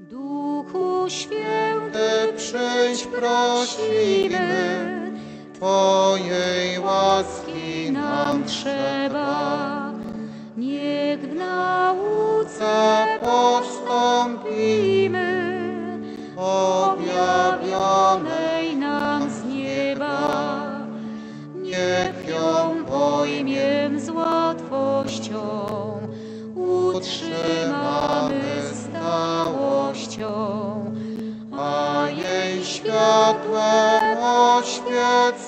Duchu Święty, Ty przyjdź prosimy, Twojej łaski nam trzeba. Niech w nauce postąpimy, objawionej nam z nieba. Niech ją pojmiem z łatwością, utrzymamy stałością, a jej światłem oświeceni,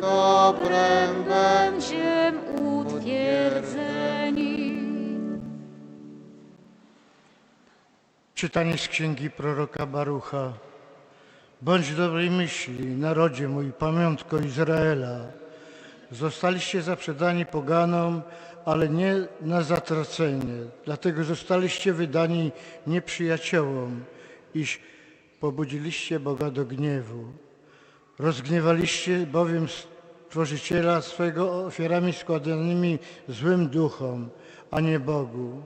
dobrem będziem utwierdzeni. Czytanie z księgi proroka Barucha. Bądź dobrej myśli, narodzie mój, pamiątko Izraela. Zostaliście zaprzedani poganom, ale nie na zatracenie. Dlatego zostaliście wydani nieprzyjaciołom, iż pobudziliście Boga do gniewu. Rozgniewaliście bowiem Stworzyciela swego ofiarami składanymi złym duchom, a nie Bogu.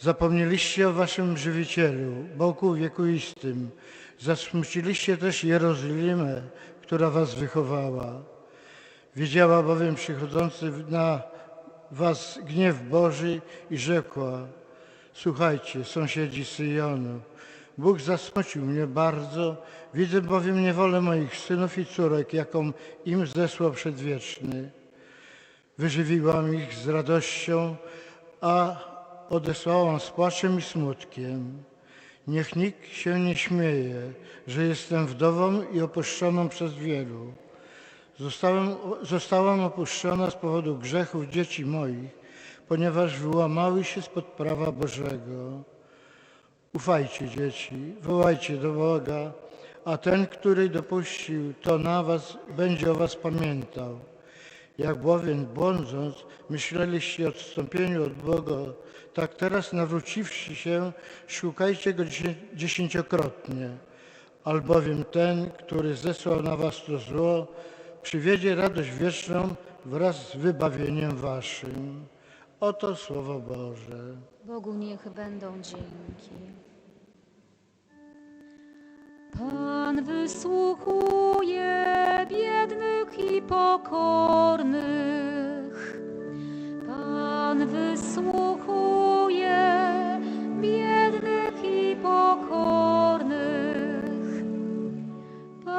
Zapomnieliście o waszym żywicielu, Bogu wiekuistym. Zasmuciliście też Jerozolimę, która was wychowała. Wiedziała bowiem przychodzący na was gniew Boży i rzekła, słuchajcie, sąsiedzi Syjonu, Bóg zasmucił mnie bardzo, widzę bowiem niewolę moich synów i córek, jaką im zesłał przedwieczny. Wyżywiłam ich z radością, a odesłałam z płaczem i smutkiem. Niech nikt się nie śmieje, że jestem wdową i opuszczoną przez wielu. Zostałem, zostałam opuszczona z powodu grzechów dzieci moich, ponieważ wyłamały się spod prawa Bożego. Ufajcie, dzieci, wołajcie do Boga, a ten, który dopuścił to na was, będzie o was pamiętał. Jak bowiem błądząc, myśleliście o odstąpieniu od Boga, tak teraz nawróciwszy się, szukajcie Go dziesię- dziesięciokrotnie. Albowiem ten, który zesłał na was to zło, przywiedzie radość wieczną wraz z wybawieniem waszym. Oto Słowo Boże. Bogu niech będą dzięki. Pan wysłuchuje biednych i pokornych. Pan wysłuchuje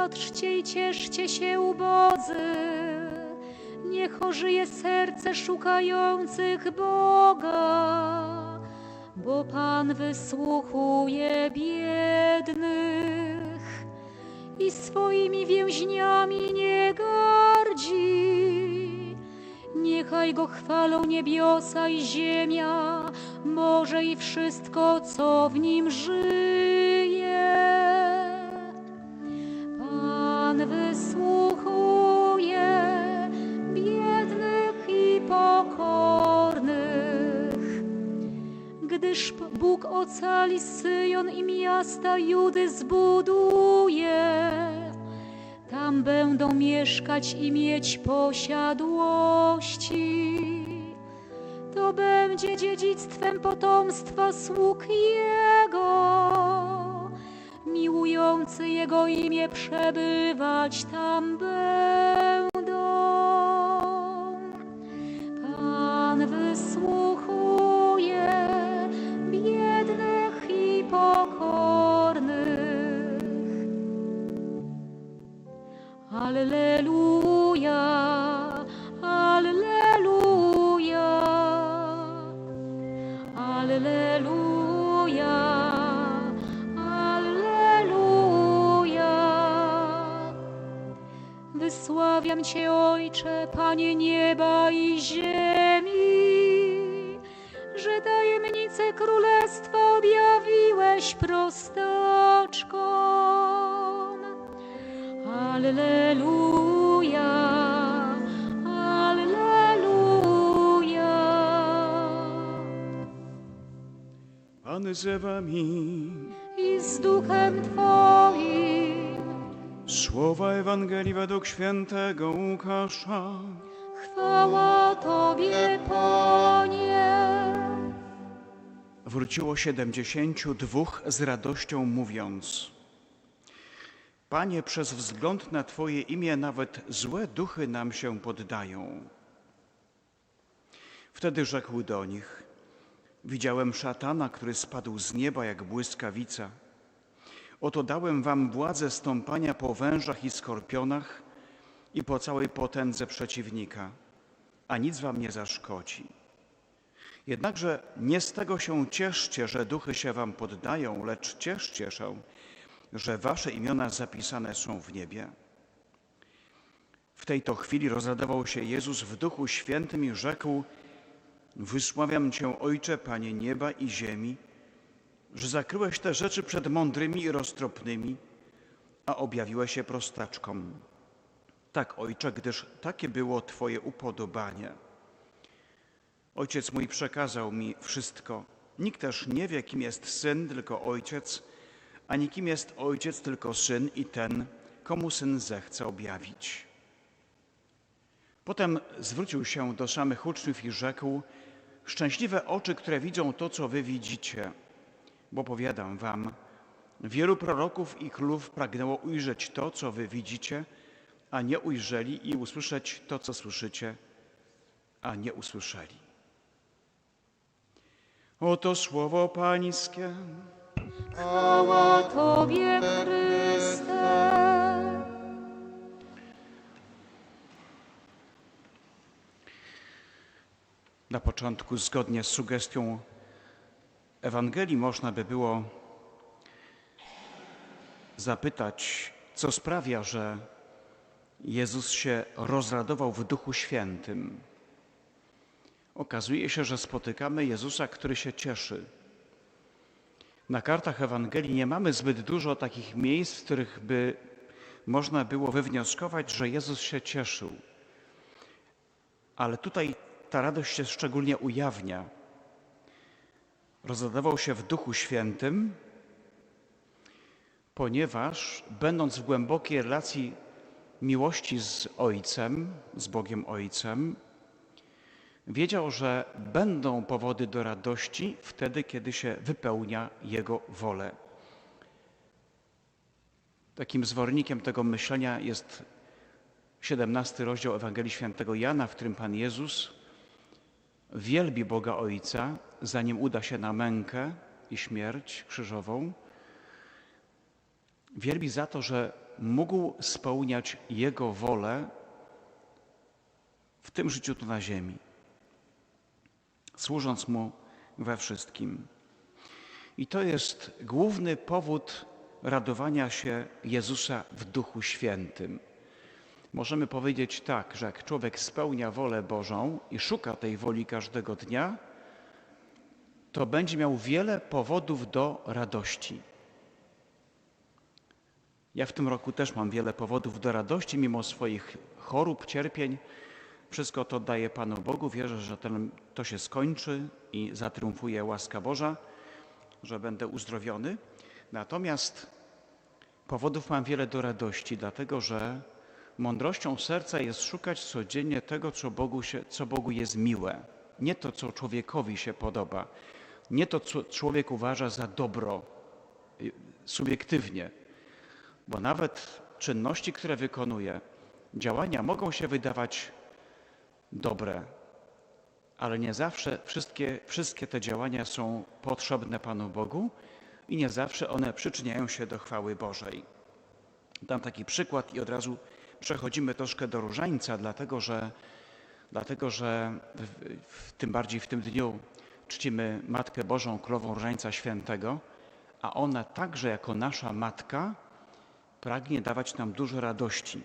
Patrzcie i cieszcie się ubodzy, niech ożyje serce szukających Boga, bo Pan wysłuchuje biednych i swoimi więźniami nie gardzi. Niechaj Go chwalą niebiosa i ziemia, morze i wszystko, co w nim żyje. Miasta Judy zbuduje. Tam będą mieszkać i mieć posiadłości. To będzie dziedzictwem potomstwa sług Jego miłujący Jego imię przebywać tam Alleluja, Alleluja, Alleluja, Alleluja. Wysławiam Cię, Ojcze, Panie nieba i ziemi, że tajemnice królestwa objawiłeś prostaczkom. Alleluja, Alleluja. Pan z wami. I z duchem Twoim Słowa Ewangelii według świętego Łukasza. chwała Tobie, Panie. wróciło siedemdziesięciu dwóch z radością mówiąc Panie, przez wzgląd na Twoje imię nawet złe duchy nam się poddają. Wtedy rzekł do nich Widziałem szatana, który spadł z nieba jak błyskawica. Oto dałem wam władzę stąpania po wężach i skorpionach i po całej potędze przeciwnika, a nic wam nie zaszkodzi. Jednakże nie z tego się cieszcie, że duchy się wam poddają, lecz cieszcie się, że wasze imiona zapisane są w niebie. W tej to chwili rozradował się Jezus w Duchu Świętym i rzekł: Wysławiam Cię, Ojcze, Panie nieba i ziemi, że zakryłeś te rzeczy przed mądrymi i roztropnymi, a objawiłeś się prostaczkom. Tak, Ojcze, gdyż takie było Twoje upodobanie. Ojciec mój przekazał mi wszystko. Nikt też nie wie, kim jest syn, tylko ojciec, ani kim jest ojciec, tylko syn i ten, komu syn zechce objawić. Potem zwrócił się do samych uczniów i rzekł: Szczęśliwe oczy, które widzą to, co wy widzicie, bo powiadam wam, wielu proroków i królów pragnęło ujrzeć to, co wy widzicie, a nie ujrzeli, i usłyszeć to, co słyszycie, a nie usłyszeli. Oto słowo Pańskie. Chwała Tobie, Chryste. Na początku, zgodnie z sugestią Ewangelii, można by było zapytać, co sprawia, że Jezus się rozradował w Duchu Świętym. Okazuje się, że spotykamy Jezusa, który się cieszy. Na kartach Ewangelii nie mamy zbyt dużo takich miejsc, w których by można było wywnioskować, że Jezus się cieszył. Ale tutaj ta radość się szczególnie ujawnia. Rozradował się w Duchu Świętym, ponieważ będąc w głębokiej relacji miłości z Ojcem, z Bogiem Ojcem, wiedział, że będą powody do radości wtedy, kiedy się wypełnia Jego wolę. Takim zwornikiem tego myślenia jest 17 rozdział Ewangelii Świętego Jana, w którym Pan Jezus wielbi Boga Ojca, zanim uda się na mękę i śmierć krzyżową. Wielbi za to, że mógł spełniać Jego wolę w tym życiu tu na ziemi, służąc Mu we wszystkim. I to jest główny powód radowania się Jezusa w Duchu Świętym. Możemy powiedzieć tak, że jak człowiek spełnia wolę Bożą i szuka tej woli każdego dnia, to będzie miał wiele powodów do radości. Ja w tym roku też mam wiele powodów do radości, mimo swoich chorób, cierpień. Wszystko to daję Panu Bogu. Wierzę, że ten, to się skończy i zatriumfuje łaska Boża, że będę uzdrowiony. Natomiast powodów mam wiele do radości, dlatego że mądrością serca jest szukać codziennie tego, co Bogu, się, co Bogu jest miłe. Nie to, co człowiekowi się podoba. Nie to, co człowiek uważa za dobro y, subiektywnie, bo nawet czynności, które wykonuje, działania mogą się wydawać dobre, ale nie zawsze wszystkie, wszystkie te działania są potrzebne Panu Bogu i nie zawsze one przyczyniają się do chwały Bożej. Dam taki przykład i od razu przechodzimy troszkę do różańca, dlatego że, dlatego, że w, w, tym bardziej w tym dniu czcimy Matkę Bożą, Królową Różańca Świętego, a ona także jako nasza Matka pragnie dawać nam dużo radości.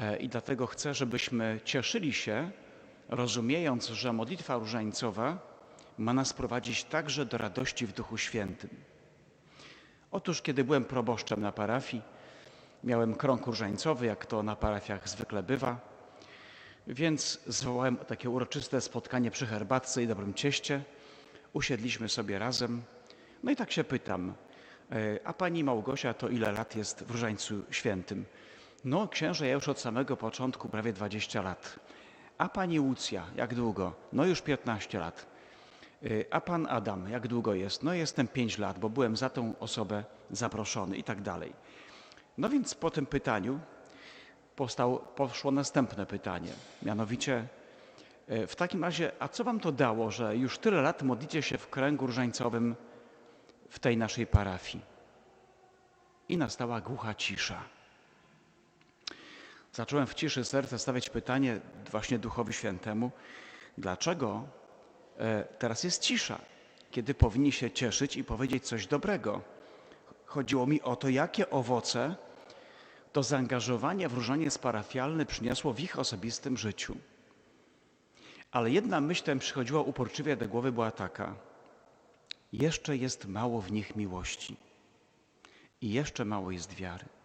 E, I dlatego chcę, żebyśmy cieszyli się, rozumiejąc, że modlitwa różańcowa ma nas prowadzić także do radości w Duchu Świętym. Otóż, kiedy byłem proboszczem na parafii, miałem krąg różańcowy, jak to na parafiach zwykle bywa, więc zwołałem takie uroczyste spotkanie przy herbatce i dobrym cieście. Usiedliśmy sobie razem. No i tak się pytam, e, a pani Małgosia to ile lat jest w Różańcu Świętym? No księże, ja już od samego początku prawie 20 lat. A pani Łucja, jak długo? No już 15 lat. Y, A pan Adam, jak długo jest? No jestem 5 lat, bo byłem za tą osobę zaproszony i tak dalej. No więc po tym pytaniu powstał, poszło następne pytanie, mianowicie y, w takim razie, a co wam to dało, że już tyle lat modlicie się w kręgu różańcowym w tej naszej parafii? I nastała głucha cisza. Zacząłem w ciszy serca stawiać pytanie właśnie Duchowi Świętemu, dlaczego e, teraz jest cisza, kiedy powinni się cieszyć i powiedzieć coś dobrego. Chodziło mi o to, jakie owoce to zaangażowanie w różaniec parafialny przyniosło w ich osobistym życiu. Ale jedna myśl, która przychodziła uporczywie do głowy, była taka: jeszcze jest mało w nich miłości i jeszcze mało jest wiary.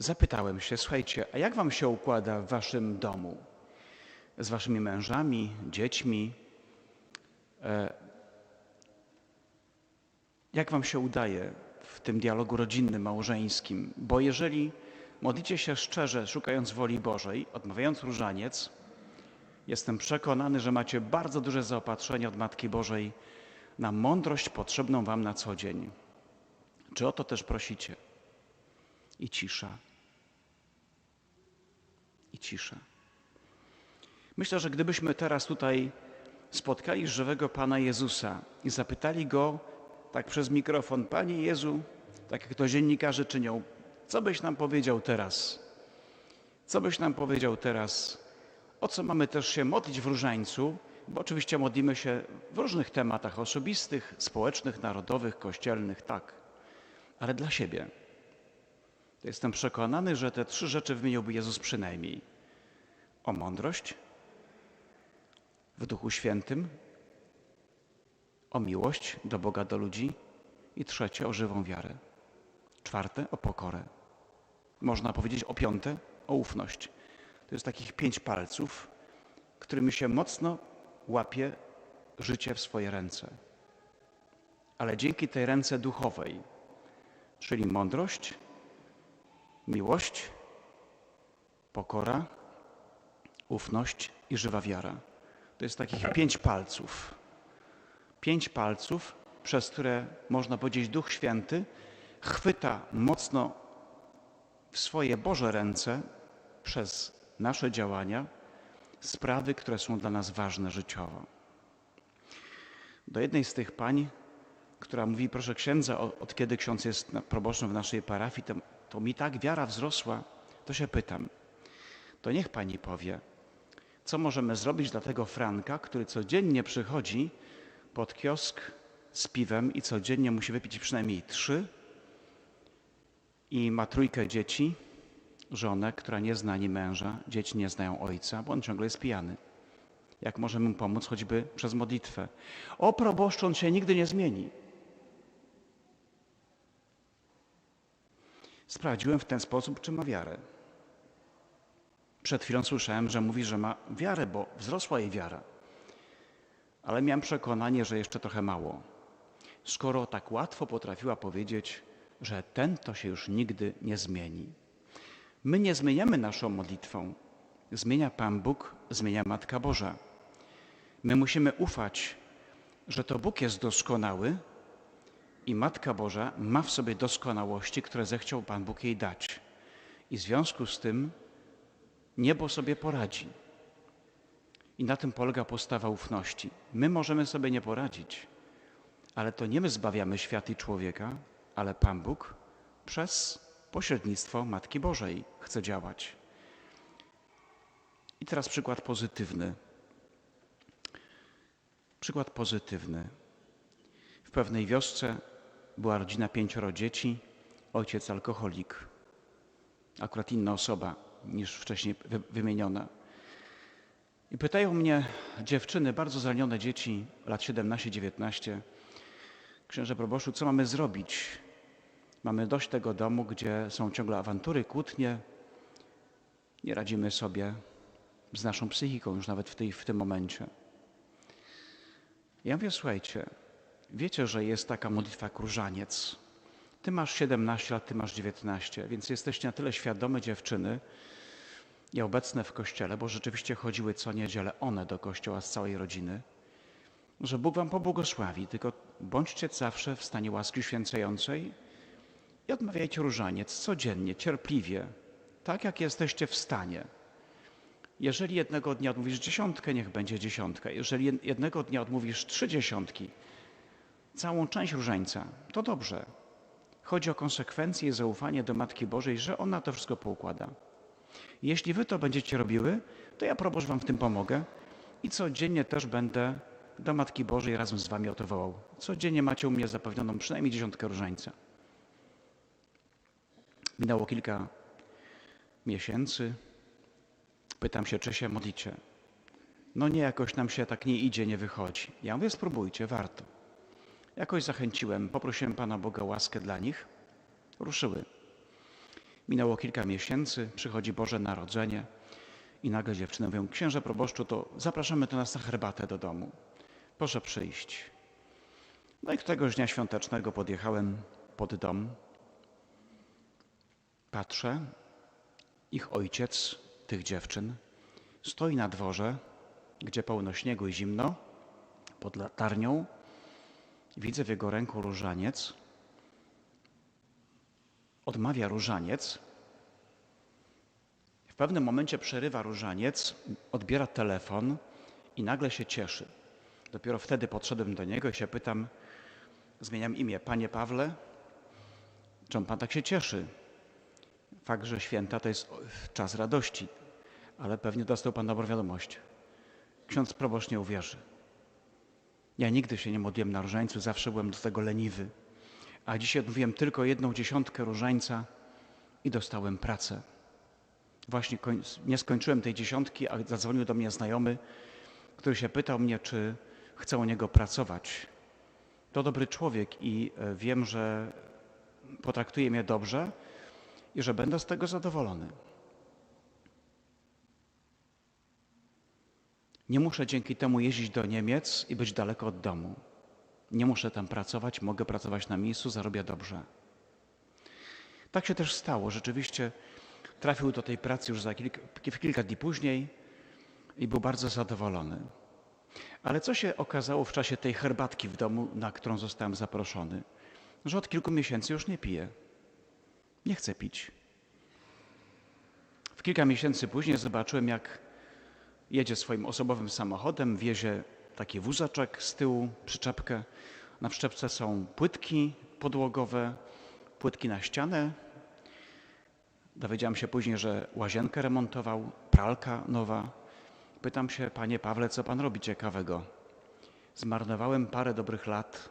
Zapytałem się, słuchajcie, a jak wam się układa w waszym domu? Z waszymi mężami, dziećmi? E, jak wam się udaje w tym dialogu rodzinnym, małżeńskim? Bo jeżeli modlicie się szczerze, szukając woli Bożej, odmawiając różaniec, jestem przekonany, że macie bardzo duże zaopatrzenie od Matki Bożej na mądrość potrzebną wam na co dzień. Czy o to też prosicie? I cisza. I cisza. Myślę, że gdybyśmy teraz tutaj spotkali żywego Pana Jezusa i zapytali Go tak przez mikrofon, Panie Jezu, tak jak to dziennikarze czynią, co byś nam powiedział teraz? Co byś nam powiedział teraz? O co mamy też się modlić w różańcu? Bo oczywiście modlimy się w różnych tematach osobistych, społecznych, narodowych, kościelnych, tak, ale dla siebie. Jestem przekonany, że te trzy rzeczy wymieniłby Jezus przynajmniej. O mądrość w Duchu Świętym, o miłość do Boga, do ludzi i trzecie o żywą wiarę. Czwarte o pokorę. Można powiedzieć o piąte o ufność. To jest takich pięć palców, którymi się mocno łapie życie w swoje ręce. Ale dzięki tej ręce duchowej, czyli mądrość, miłość, pokora, ufność i żywa wiara. To jest takich pięć palców. Pięć palców, przez które można powiedzieć Duch Święty chwyta mocno w swoje Boże ręce przez nasze działania sprawy, które są dla nas ważne życiowo. Do jednej z tych pań, która mówi, proszę księdza, od kiedy ksiądz jest proboszczem w naszej parafii, to, mi tak wiara wzrosła, to się pytam, to niech pani powie, co możemy zrobić dla tego Franka, który codziennie przychodzi pod kiosk z piwem i codziennie musi wypić przynajmniej trzy i ma trójkę dzieci, żonę, która nie zna ani męża, dzieci nie znają ojca, bo on ciągle jest pijany. Jak możemy mu pomóc choćby przez modlitwę? O proboszczu, on się nigdy nie zmieni. Sprawdziłem w ten sposób, czy ma wiarę. Przed chwilą słyszałem, że mówi, że ma wiarę, bo wzrosła jej wiara. Ale miałem przekonanie, że jeszcze trochę mało. Skoro tak łatwo potrafiła powiedzieć, że ten to się już nigdy nie zmieni. My nie zmieniamy naszą modlitwą. Zmienia Pan Bóg, zmienia Matka Boża. My musimy ufać, że to Bóg jest doskonały i Matka Boża ma w sobie doskonałości, które zechciał Pan Bóg jej dać. I w związku z tym niebo sobie poradzi. I na tym polega postawa ufności. My możemy sobie nie poradzić, ale to nie my zbawiamy świat i człowieka, ale Pan Bóg przez pośrednictwo Matki Bożej chce działać. I teraz przykład pozytywny. Przykład pozytywny. W pewnej wiosce była rodzina pięcioro dzieci, ojciec alkoholik. Akurat inna osoba niż wcześniej wymieniona. I pytają mnie dziewczyny, bardzo zranione dzieci, lat 17-19, księże proboszu, co mamy zrobić? Mamy dość tego domu, gdzie są ciągle awantury, kłótnie. Nie radzimy sobie z naszą psychiką już nawet w, tej, w tym momencie. Ja mówię, słuchajcie, wiecie, że jest taka modlitwa jak różaniec. Ty masz 17 lat, ty masz 19, więc jesteście na tyle świadome dziewczyny, i obecne w kościele, bo rzeczywiście chodziły co niedzielę one do kościoła z całej rodziny, że Bóg wam pobłogosławi, tylko bądźcie zawsze w stanie łaski święcającej i odmawiajcie różaniec codziennie, cierpliwie, tak jak jesteście w stanie. Jeżeli jednego dnia odmówisz dziesiątkę, niech będzie dziesiątka. Jeżeli jed- jednego dnia odmówisz trzy dziesiątki, całą część różańca, to dobrze. Chodzi o konsekwencje i zaufanie do Matki Bożej, że ona to wszystko poukłada. Jeśli wy to będziecie robiły, to ja proboszcz wam w tym pomogę i codziennie też będę do Matki Bożej razem z wami o to wołał. Codziennie macie u mnie zapewnioną przynajmniej dziesiątkę różańca. Minęło kilka miesięcy. Pytam się, czy się modlicie. No nie, jakoś nam się tak nie idzie, nie wychodzi. Ja mówię, spróbujcie, warto. Jakoś zachęciłem, poprosiłem Pana Boga łaskę dla nich. Ruszyły. Minęło kilka miesięcy, przychodzi Boże Narodzenie i nagle dziewczyny mówią, księże proboszczu, to zapraszamy do nas na herbatę do domu. Proszę przyjść. No i któregoś dnia świątecznego podjechałem pod dom. Patrzę, ich ojciec, tych dziewczyn, stoi na dworze, gdzie pełno śniegu i zimno, pod latarnią. Widzę w jego ręku różaniec. Odmawia różaniec. W pewnym momencie przerywa różaniec, odbiera telefon i nagle się cieszy. Dopiero wtedy podszedłem do niego i się pytam, zmieniam imię, panie Pawle, czemu pan tak się cieszy? Fakt, że święta to jest czas radości, ale pewnie dostał pan dobrą wiadomość. Ksiądz proboszcz nie uwierzy. Ja nigdy się nie modliłem na różańcu, zawsze byłem do tego leniwy. A dzisiaj odmówiłem tylko jedną dziesiątkę różańca i dostałem pracę. Właśnie nie skończyłem tej dziesiątki, a zadzwonił do mnie znajomy, który się pytał mnie, czy chcę u niego pracować. To dobry człowiek i e, wiem, że potraktuje mnie dobrze i że będę z tego zadowolony. Nie muszę dzięki temu jeździć do Niemiec i być daleko od domu. Nie muszę tam pracować, mogę pracować na miejscu, zarobię dobrze. Tak się też stało. Rzeczywiście trafił do tej pracy już za kilka, kilka dni później i był bardzo zadowolony. Ale co się okazało w czasie tej herbatki w domu, na którą zostałem zaproszony? Że od kilku miesięcy już nie pije. Nie chce pić. W kilka miesięcy później zobaczyłem, jak jedzie swoim osobowym samochodem, wiezie taki wózaczek z tyłu, przyczepkę. Na przyczepce są płytki podłogowe, płytki na ścianę. Dowiedziałem się później, że łazienkę remontował, pralka nowa. Pytam się, panie Pawle, co pan robi ciekawego? Zmarnowałem parę dobrych lat.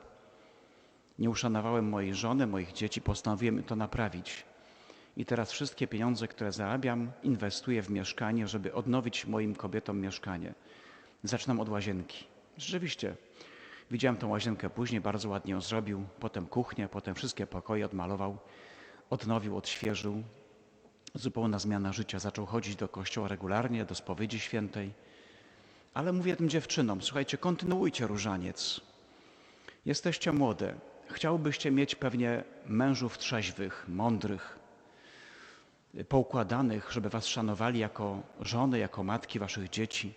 Nie uszanowałem mojej żony, moich dzieci, postanowiłem to naprawić. I teraz wszystkie pieniądze, które zarabiam, inwestuję w mieszkanie, żeby odnowić moim kobietom mieszkanie. Zaczynam od łazienki. Rzeczywiście, widziałem tę łazienkę później, bardzo ładnie ją zrobił, potem kuchnię, potem wszystkie pokoje odmalował, odnowił, odświeżył. Zupełna zmiana życia. Zaczął chodzić do kościoła regularnie, do spowiedzi świętej. Ale mówię tym dziewczynom, słuchajcie, kontynuujcie różaniec. Jesteście młode. Chciałbyście mieć pewnie mężów trzeźwych, mądrych, poukładanych, żeby was szanowali jako żony, jako matki waszych dzieci.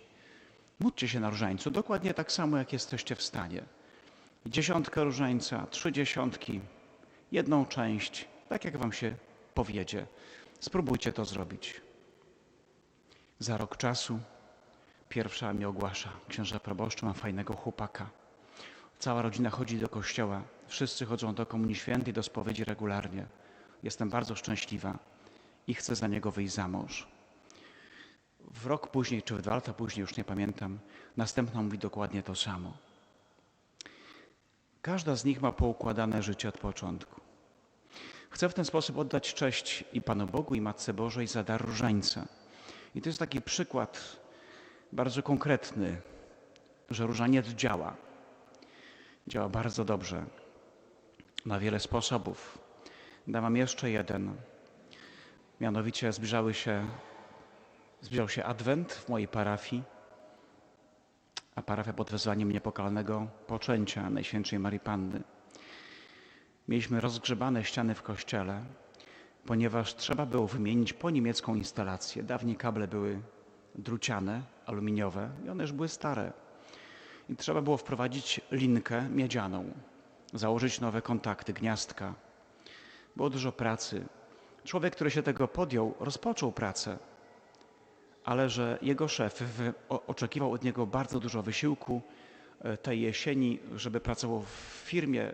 Módlcie się na różańcu, dokładnie tak samo, jak jesteście w stanie. Dziesiątkę różańca, trzy dziesiątki, jedną część, tak jak wam się powiedzie. Spróbujcie to zrobić. Za rok czasu pierwsza mi ogłasza, księża proboszczu, mam fajnego chłopaka. Cała rodzina chodzi do kościoła, wszyscy chodzą do Komunii Świętej, do spowiedzi regularnie. Jestem bardzo szczęśliwa i chcę za niego wyjść za mąż. W rok później, czy w dwa lata później, już nie pamiętam, następna mówi dokładnie to samo. Każda z nich ma poukładane życie od początku. Chcę w ten sposób oddać cześć i Panu Bogu, i Matce Bożej za dar różańca. I to jest taki przykład bardzo konkretny, że różaniec działa. Działa bardzo dobrze, na wiele sposobów. Dam jeszcze jeden. Mianowicie zbliżały się, zbliżał się Adwent w mojej parafii, a parafia pod wezwaniem niepokalnego poczęcia Najświętszej Marii Panny. Mieliśmy rozgrzebane ściany w kościele ponieważ trzeba było wymienić po niemiecką instalację. Dawniej kable były druciane, aluminiowe i one już były stare. I trzeba było wprowadzić linkę miedzianą, założyć nowe kontakty, gniazdka. Było dużo pracy. Człowiek, który się tego podjął, rozpoczął pracę, ale że jego szef oczekiwał od niego bardzo dużo wysiłku e, tej jesieni, żeby pracował w firmie,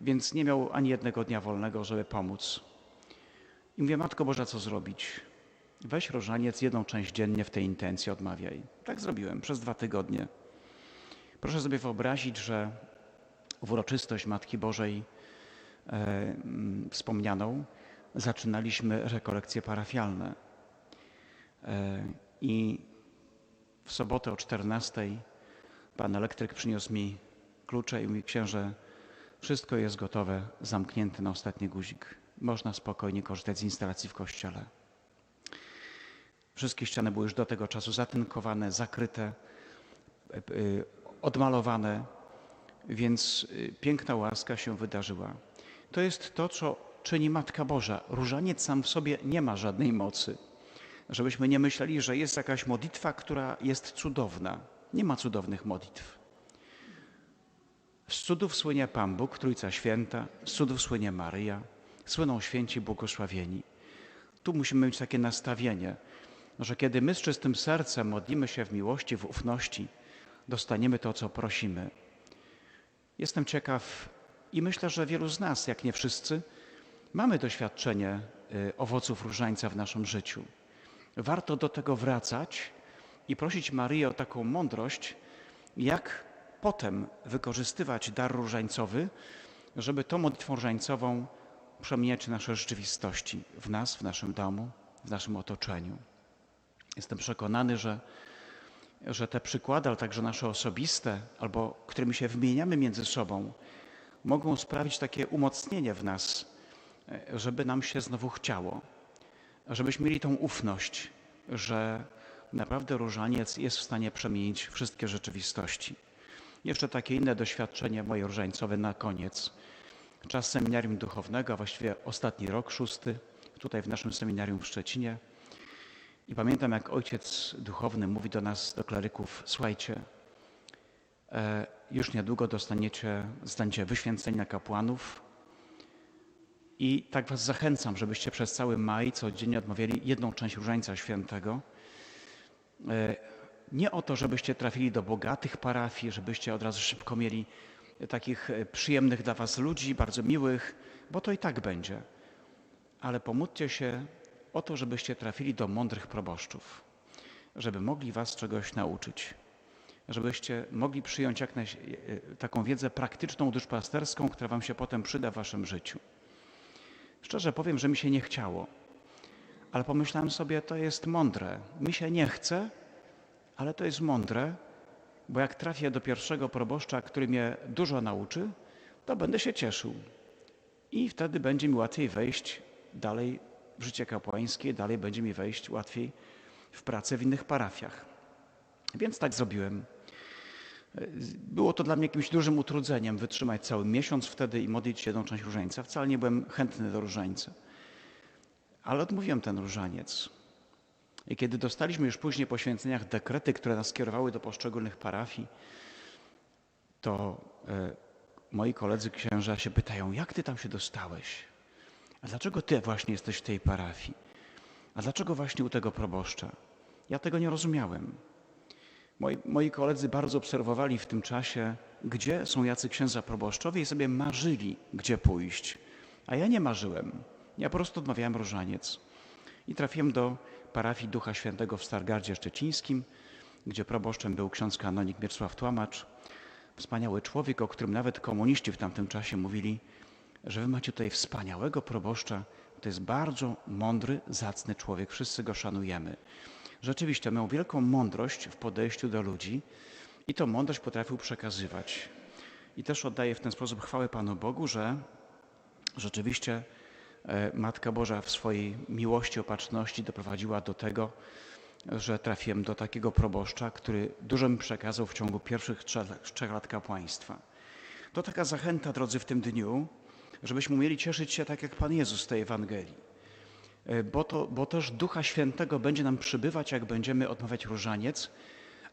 więc nie miał ani jednego dnia wolnego, żeby pomóc. I mówię, Matko Boża, co zrobić? Weź różaniec, jedną część dziennie w tej intencji odmawiaj. Tak zrobiłem przez dwa tygodnie. Proszę sobie wyobrazić, że w uroczystość Matki Bożej e, mm, wspomnianą zaczynaliśmy rekolekcje parafialne. E, I w sobotę o 14 pan elektryk przyniósł mi klucze i mówi, księże, wszystko jest gotowe, zamknięte na ostatni guzik. Można spokojnie korzystać z instalacji w kościele. Wszystkie ściany były już do tego czasu zatynkowane, zakryte, e, e, odmalowane, więc piękna łaska się wydarzyła. To jest to, co czyni Matka Boża. Różaniec sam w sobie nie ma żadnej mocy. Żebyśmy nie myśleli, że jest jakaś modlitwa, która jest cudowna. Nie ma cudownych modlitw. Z cudów słynie Pan Bóg, Trójca Święta, z cudów słynie Maryja, słyną święci błogosławieni. Tu musimy mieć takie nastawienie, że kiedy my z czystym sercem modlimy się w miłości, w ufności, dostaniemy to, co prosimy. Jestem ciekaw i myślę, że wielu z nas, jak nie wszyscy, mamy doświadczenie y, owoców różańca w naszym życiu. Warto do tego wracać i prosić Maryję o taką mądrość, jak potem wykorzystywać dar różańcowy, żeby tą modlitwą różańcową przemieniać nasze rzeczywistości w nas, w naszym domu, w naszym otoczeniu. Jestem przekonany, że, że te przykłady, ale także nasze osobiste, albo którymi się wymieniamy między sobą, mogą sprawić takie umocnienie w nas, żeby nam się znowu chciało, żebyśmy mieli tą ufność, że naprawdę różaniec jest w stanie przemienić wszystkie rzeczywistości. Jeszcze takie inne doświadczenie moje różańcowe na koniec. Czas seminarium duchownego, a właściwie ostatni rok, szósty, tutaj w naszym seminarium w Szczecinie. I pamiętam, jak ojciec duchowny mówi do nas, do kleryków, słuchajcie, e, już niedługo dostaniecie, zostaniecie wyświęceni na kapłanów i tak was zachęcam, żebyście przez cały maj codziennie odmawiali jedną część Różańca Świętego. E, Nie o to, żebyście trafili do bogatych parafii, żebyście od razu szybko mieli takich e, przyjemnych dla was ludzi, bardzo miłych, bo to i tak będzie. Ale pomódlcie się o to, żebyście trafili do mądrych proboszczów, żeby mogli was czegoś nauczyć, żebyście mogli przyjąć jak e, taką wiedzę praktyczną, duszpasterską, która wam się potem przyda w waszym życiu. Szczerze powiem, że mi się nie chciało, ale pomyślałem sobie, to jest mądre. Mi się nie chce, ale to jest mądre, bo jak trafię do pierwszego proboszcza, który mnie dużo nauczy, to będę się cieszył. I wtedy będzie mi łatwiej wejść dalej w życie kapłańskie, dalej będzie mi wejść łatwiej w pracę w innych parafiach. Więc tak zrobiłem. Było to dla mnie jakimś dużym utrudzeniem wytrzymać cały miesiąc wtedy i modlić się jedną część różańca. Wcale nie byłem chętny do różańca. Ale odmówiłem ten różaniec. I kiedy dostaliśmy już później po święceniach dekrety, które nas kierowały do poszczególnych parafii, to e, moi koledzy księża się pytają, jak ty tam się dostałeś? A dlaczego ty właśnie jesteś w tej parafii? A dlaczego właśnie u tego proboszcza? Ja tego nie rozumiałem. Moi, moi koledzy bardzo obserwowali w tym czasie, gdzie są jacy księża proboszczowie i sobie marzyli, gdzie pójść. A ja nie marzyłem. Ja po prostu odmawiałem różaniec. I trafiłem do parafii Ducha Świętego w Stargardzie Szczecińskim, gdzie proboszczem był ksiądz kanonik Mieczysław Tłamacz. Wspaniały człowiek, o którym nawet komuniści w tamtym czasie mówili, że wy macie tutaj wspaniałego proboszcza. To jest bardzo mądry, zacny człowiek. Wszyscy go szanujemy. Rzeczywiście miał wielką mądrość w podejściu do ludzi i tą mądrość potrafił przekazywać. I też oddaję w ten sposób chwałę Panu Bogu, że rzeczywiście e, Matka Boża w swojej miłości, opatrzności doprowadziła do tego, że trafiłem do takiego proboszcza, który dużo mi przekazał w ciągu pierwszych trzech, trzech lat kapłaństwa. To taka zachęta, drodzy, w tym dniu, żebyśmy umieli cieszyć się tak jak Pan Jezus z tej Ewangelii. E, bo, to, bo też Ducha Świętego będzie nam przybywać, jak będziemy odmawiać różaniec,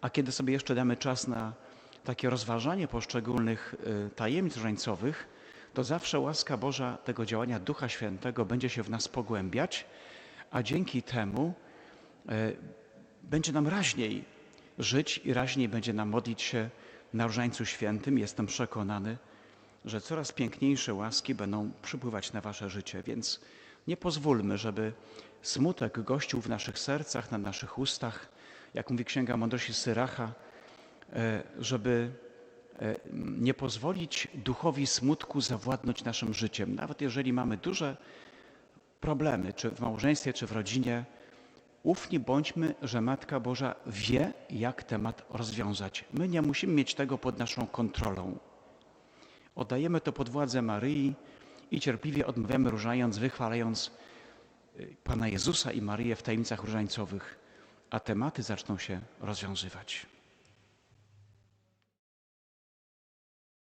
a kiedy sobie jeszcze damy czas na takie rozważanie poszczególnych e, tajemnic różańcowych, to zawsze łaska Boża tego działania Ducha Świętego będzie się w nas pogłębiać, a dzięki temu e, będzie nam raźniej żyć i raźniej będzie nam modlić się na Różańcu Świętym. Jestem przekonany, że coraz piękniejsze łaski będą przypływać na wasze życie, więc nie pozwólmy, żeby smutek gościł w naszych sercach, na naszych ustach, jak mówi Księga Mądrości Syracha, e, żeby e, nie pozwolić duchowi smutku zawładnąć naszym życiem. Nawet jeżeli mamy duże problemy, czy w małżeństwie, czy w rodzinie, ufni bądźmy, że Matka Boża wie, jak temat rozwiązać. My nie musimy mieć tego pod naszą kontrolą. Oddajemy to pod władzę Maryi i cierpliwie odmawiamy różając, wychwalając y, Pana Jezusa i Maryję w tajemnicach różańcowych, a tematy zaczną się rozwiązywać.